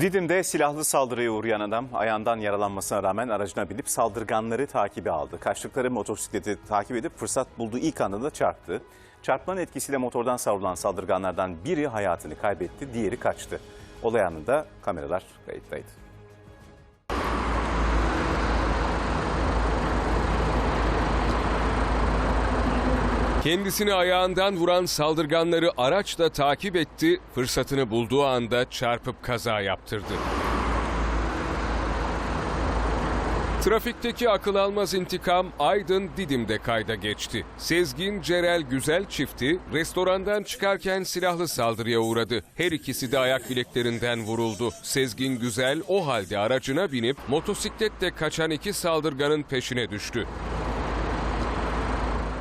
Didim'de silahlı saldırıya uğrayan adam ayağından yaralanmasına rağmen aracına binip saldırganları takibe aldı. Kaçtıkları motosikleti takip edip fırsat bulduğu ilk anda da çarptı. Çarpmanın etkisiyle motordan savrulan saldırganlardan biri hayatını kaybetti, diğeri kaçtı. Olay anında kameralar kayıttaydı. Kendisini ayağından vuran saldırganları araçla takip etti, fırsatını bulduğu anda çarpıp kaza yaptırdı. Trafikteki akıl almaz intikam Aydın Didim'de kayda geçti. Sezgin Cerel Güzel çifti restorandan çıkarken silahlı saldırıya uğradı. Her ikisi de ayak bileklerinden vuruldu. Sezgin Güzel o halde aracına binip motosikletle kaçan iki saldırganın peşine düştü.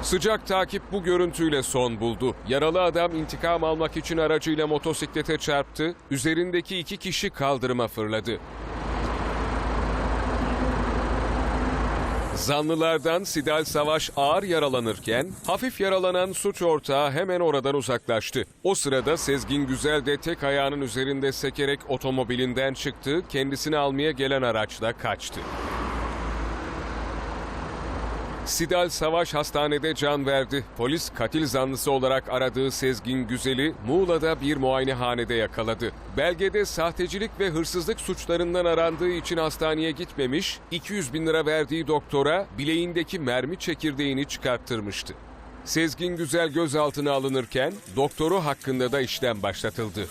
Sıcak takip bu görüntüyle son buldu. Yaralı adam intikam almak için aracıyla motosiklete çarptı. Üzerindeki iki kişi kaldırıma fırladı. Zanlılardan Sidal Savaş ağır yaralanırken hafif yaralanan suç ortağı hemen oradan uzaklaştı. O sırada Sezgin Güzel de tek ayağının üzerinde sekerek otomobilinden çıktı, kendisini almaya gelen araçla kaçtı. Sidal Savaş hastanede can verdi. Polis katil zanlısı olarak aradığı Sezgin Güzel'i Muğla'da bir muayenehanede yakaladı. Belgede sahtecilik ve hırsızlık suçlarından arandığı için hastaneye gitmemiş, 200 bin lira verdiği doktora bileğindeki mermi çekirdeğini çıkarttırmıştı. Sezgin Güzel gözaltına alınırken doktoru hakkında da işlem başlatıldı.